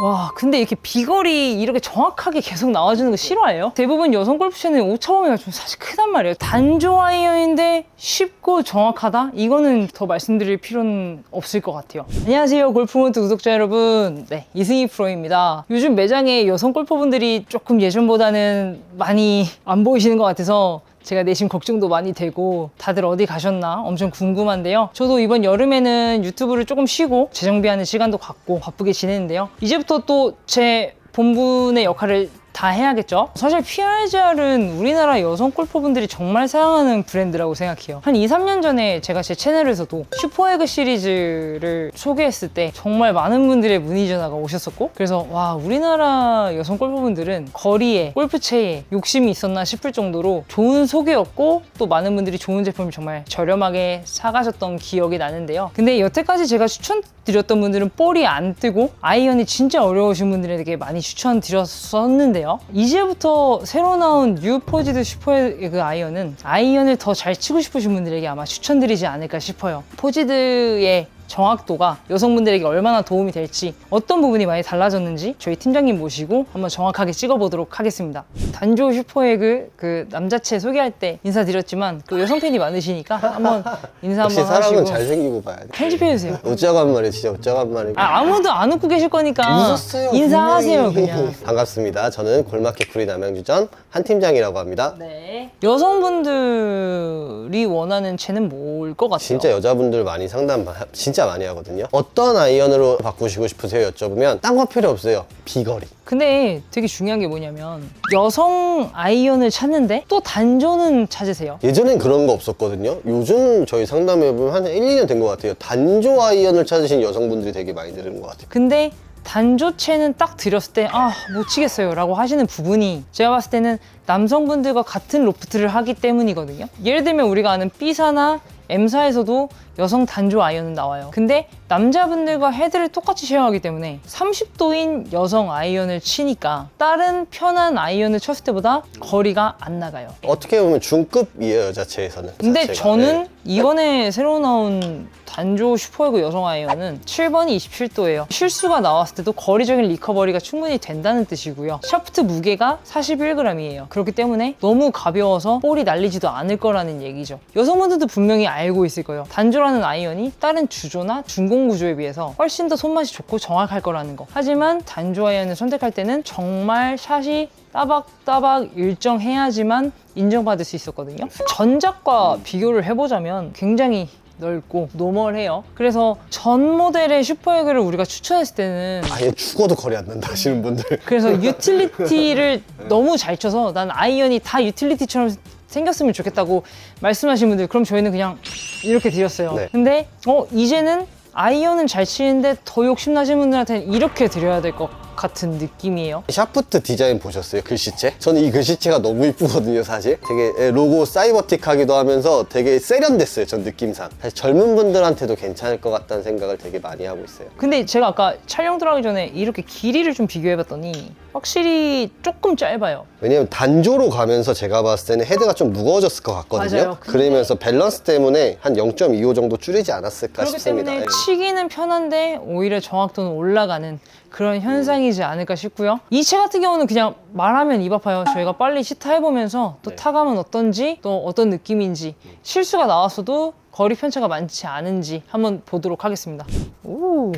와 근데 이렇게 비거리 이렇게 정확하게 계속 나와주는 거 싫어해요? 대부분 여성 골프채는 오차범위가 좀 사실 크단 말이에요 단조 아이언인데 쉽고 정확하다? 이거는 더 말씀드릴 필요는 없을 것 같아요 안녕하세요 골프몬트 구독자 여러분 네 이승희 프로입니다 요즘 매장에 여성 골퍼분들이 조금 예전보다는 많이 안 보이시는 것 같아서 제가 내심 걱정도 많이 되고 다들 어디 가셨나 엄청 궁금한데요. 저도 이번 여름에는 유튜브를 조금 쉬고 재정비하는 시간도 갖고 바쁘게 지내는데요. 이제부터 또 제 본분의 역할을 다 해야겠죠? 사실 PRGR은 우리나라 여성 골퍼분들이 정말 사랑하는 브랜드라고 생각해요. 한 2, 3년 전에 제가 제 채널에서도 슈퍼에그 시리즈를 소개했을 때 정말 많은 분들의 문의 전화가 오셨었고 그래서 와 우리나라 여성 골퍼분들은 거리에 골프채에 욕심이 있었나 싶을 정도로 좋은 소개였고 또 많은 분들이 좋은 제품을 정말 저렴하게 사가셨던 기억이 나는데요. 근데 여태까지 제가 추천드렸던 분들은 볼이 안 뜨고 아이언이 진짜 어려우신 분들에게 많이 추천드렸었는데요. 이제부터 새로 나온 뉴 포지드 슈퍼에그 아이언은 아이언을 더 잘 치고 싶으신 분들에게 아마 추천드리지 않을까 싶어요. 포지드의 정확도가 여성분들에게 얼마나 도움이 될지 어떤 부분이 많이 달라졌는지 저희 팀장님 모시고 한번 정확하게 찍어보도록 하겠습니다. 단조 슈퍼에그 그 남자체 소개할 때 인사드렸지만 또 여성 팬이 많으시니까 한번 인사 역시 한번 사람은 하시고 잘생기고 봐야 돼. 편집해주세요. 어쩌고 한 말이야, 진짜 어쩌고 한 말이야. 아, 아무도 안 웃고 계실 거니까 웃었어요. 인사하세요 분명히. 그냥. 반갑습니다. 저는 골마켓 구리 남양주점 한 팀장이라고 합니다. 네. 여성분들이 원하는 채는 뭘 것 같아요? 진짜 여자분들 많이 상담 마- 진짜 많이 하거든요. 어떤 아이언으로 바꾸시고 싶으세요? 여쭤보면 딴 거 필요 없어요. 비거리. 근데 되게 중요한 게 뭐냐면 여성 아이언을 찾는데 또 단조는 찾으세요. 예전엔 그런 거 없었거든요. 요즘 저희 상담해보면 한 1, 2년 된 것 같아요. 단조 아이언을 찾으신 여성분들이 되게 많이 들은 것 같아요. 근데 단조체는 딱 드렸을 때 아 못 치겠어요 라고 하시는 부분이 제가 봤을 때는 남성분들과 같은 로프트를 하기 때문이거든요 예를 들면 우리가 아는 B사나 M사에서도 여성 단조 아이언은 나와요 근데 남자분들과 헤드를 똑같이 쉐어하기 때문에 30도인 여성 아이언을 치니까 다른 편한 아이언을 쳤을 때보다 거리가 안 나가요 어떻게 보면 중급이에요, 여자체에서는. 근데 자체가. 저는 네. 이번에 새로 나온 단조 슈퍼에그 여성 아이언은 7번이 27도예요. 실수가 나왔을 때도 거리적인 리커버리가 충분히 된다는 뜻이고요. 샤프트 무게가 41g이에요. 그렇기 때문에 너무 가벼워서 볼이 날리지도 않을 거라는 얘기죠. 여성분들도 분명히 알고 있을 거예요. 단조라 는 아이언이 다른 주조나 중공 구조에 비해서 훨씬 더 손맛이 좋고 정확할 거라는 거. 하지만 단조 아이언을 선택할 때는 정말 샷이 따박따박 일정해야지만 인정받을 수 있었거든요. 전작과 비교를 해보자면 굉장히 넓고 노멀해요. 그래서 전 모델의 슈퍼에그를 우리가 추천했을 때는 아예 죽어도 거리 안 난다 하시는 분들. 그래서 유틸리티를 너무 잘 쳐서 난 아이언이 다 유틸리티처럼 생겼으면 좋겠다고 말씀하신 분들 그럼 저희는 그냥 이렇게 드렸어요. 네. 근데 어 이제는 아이언은 잘 치는데 더 욕심나신 분들한테는 이렇게 드려야 될 것 같은 느낌이에요. 샤프트 디자인 보셨어요? 글씨체? 저는 이 글씨체가 너무 이쁘거든요, 사실. 되게 예, 로고 사이버틱하기도 하면서 되게 세련됐어요, 전 느낌상. 사실 젊은 분들한테도 괜찮을 것 같다는 생각을 되게 많이 하고 있어요. 근데 제가 아까 촬영 들어가기 전에 이렇게 길이를 좀 비교해봤더니 확실히 조금 짧아요. 왜냐면 단조로 가면서 제가 봤을 때는 헤드가 좀 무거워졌을 것 같거든요. 맞아요. 근데- 그러면서 밸런스 때문에 한 0.25 정도 줄이지 않았을까 그렇기 싶습니다. 때문에 예. 치기는 편한데 오히려 정확도는 올라가는 그런 현상이 지 않을까 싶고요. 이채 같은 경우는 그냥 말하면 입 아파요. 저희가 빨리 시타 해보면서 또 타감은 어떤지 또 어떤 느낌인지 실수가 나왔어도 거리 편차가 많지 않은지 한번 보도록 하겠습니다. 오,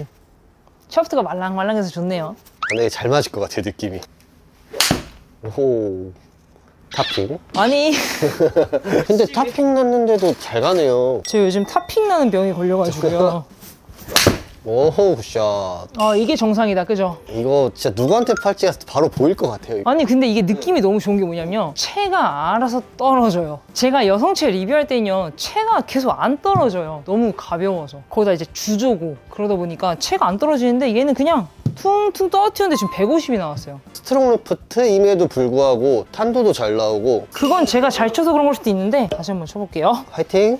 샤프트가 말랑말랑해서 좋네요. 되게 잘 맞을 것 같아요, 느낌이. 오. 타핑? 아니, 근데 타핑 났는데도 잘 가네요. 저 요즘 타핑 나는 병이 걸려가지고요. 오호, 굿샷. 아, 이게 정상이다, 그죠? 이거 진짜 누구한테 팔지가 바로 보일 것 같아요. 이거. 아니 근데 이게 느낌이 너무 좋은 게 뭐냐면 채가 알아서 떨어져요 제가 여성채 리뷰할 때는요 채가 계속 안 떨어져요 너무 가벼워서 거기다 이제 주조고 그러다 보니까 채가 안 떨어지는데 얘는 그냥 퉁퉁 떨어뜨렸는데 지금 150이 나왔어요 스트롱 레프트임에도 불구하고 탄도도 잘 나오고 그건 제가 잘 쳐서 그런 걸 수도 있는데 다시 한번 쳐볼게요 화이팅!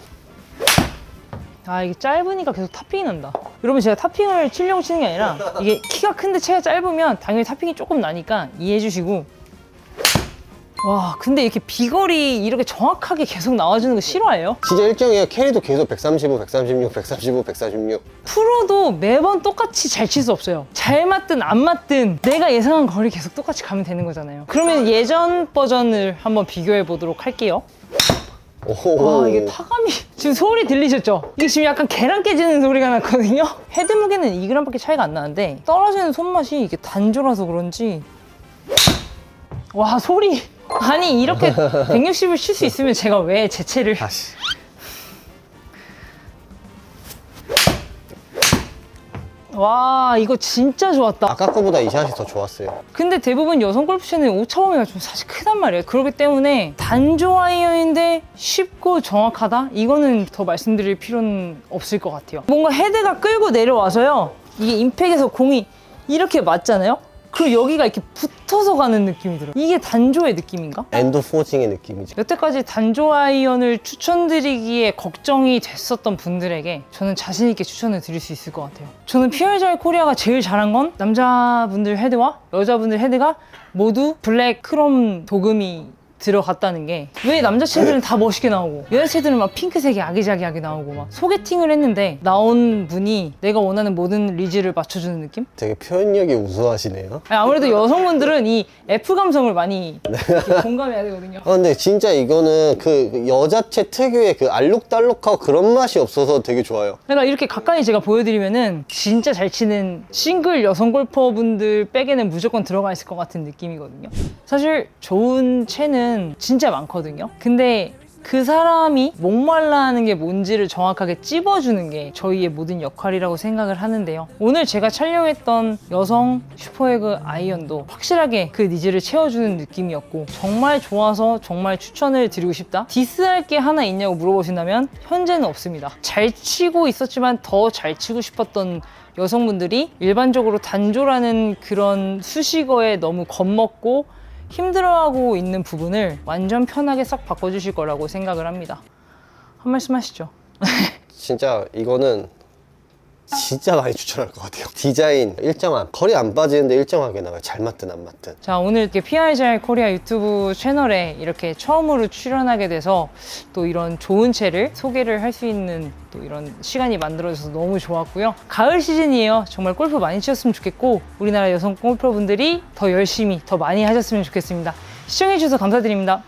아 이게 짧으니까 계속 탑핑이 난다 여러분 제가 탑핑을 치려고 치는 게 아니라 이게 키가 큰데 채가 짧으면 당연히 탑핑이 조금 나니까 이해해 주시고 와 근데 이렇게 비거리 이렇게 정확하게 계속 나와주는 거 싫어해요? 진짜 일정이에요. 캐리도 계속 135, 136, 135, 146. 프로도 매번 똑같이 잘 칠 수 없어요. 잘 맞든 안 맞든 내가 예상한 거리 계속 똑같이 가면 되는 거잖아요. 그러면 예전 버전을 한번 비교해 보도록 할게요. 오. 와 이게 타감이 지금 소리 들리셨죠? 이게 지금 약간 계란 깨지는 소리가 났거든요. 헤드 무게는 2g밖에 차이가 안 나는데 떨어지는 손맛이 이게 단조라서 그런지 와 소리 아니 이렇게 160을 칠수 있으면 제가 왜 제체를 다시. 와 이거 진짜 좋았다. 아까 거보다 이 샷이 더 좋았어요. 근데 대부분 여성 골프채는 오차범위가 좀 사실 크단 말이에요. 그렇기 때문에 단조 아이언인데 쉽고 정확하다? 이거는 더 말씀드릴 필요는 없을 것 같아요. 뭔가 헤드가 끌고 내려와서요. 이게 임팩에서 공이 이렇게 맞잖아요? 그리고 여기가 이렇게 붙어서 가는 느낌이 들어요. 이게 단조의 느낌인가? 엔드 포징의 느낌이죠. 여태까지 단조 아이언을 추천드리기에 걱정이 됐었던 분들에게 저는 자신있게 추천을 드릴 수 있을 것 같아요. 저는 PRJ 코리아가 제일 잘한 건 남자분들 헤드와 여자분들 헤드가 모두 블랙 크롬 도금이 들어갔다는 게 왜 남자 채들은 다 멋있게 나오고 여자 채들은 막 핑크색이 아기자기하게 나오고 막 소개팅을 했는데 나온 분이 내가 원하는 모든 리즈를 맞춰주는 느낌? 되게 표현력이 우수하시네요. 아니, 아무래도 여성분들은 이 F 감성을 많이 이렇게 공감해야 되거든요. 아, 근데 진짜 이거는 그 여자체 특유의 그 알록달록하고 그런 맛이 없어서 되게 좋아요. 그러니까 이렇게 가까이 제가 보여드리면은 진짜 잘 치는 싱글 여성 골퍼분들 백에는 무조건 들어가 있을 것 같은 느낌이거든요. 사실 좋은 채는 진짜 많거든요. 근데 그 사람이 목말라 하는 게 뭔지를 정확하게 찝어주는 게 저희의 모든 역할이라고 생각을 하는데요. 오늘 제가 촬영했던 여성 슈퍼에그 아이언도 확실하게 그 니즈를 채워주는 느낌이었고 정말 좋아서 정말 추천을 드리고 싶다. 디스할 게 하나 있냐고 물어보신다면 현재는 없습니다. 잘 치고 있었지만 더 잘 치고 싶었던 여성분들이 일반적으로 단조라는 그런 수식어에 너무 겁먹고 힘들어하고 있는 부분을 완전 편하게 싹 바꿔주실 거라고 생각을 합니다. 한 말씀 하시죠. 진짜 이거는 진짜 많이 추천할 것 같아요. 디자인 일정함. 거리 안 빠지는데 일정하게 나와요. 잘 맞든 안 맞든. 자 오늘 이렇게 PRGR 코리아 유튜브 채널에 이렇게 처음으로 출연하게 돼서 또 이런 좋은 채를 소개를 할 수 있는 또 이런 시간이 만들어져서 너무 좋았고요. 가을 시즌이에요. 정말 골프 많이 치셨으면 좋겠고 우리나라 여성 골퍼분들이 더 열심히 더 많이 하셨으면 좋겠습니다. 시청해주셔서 감사드립니다.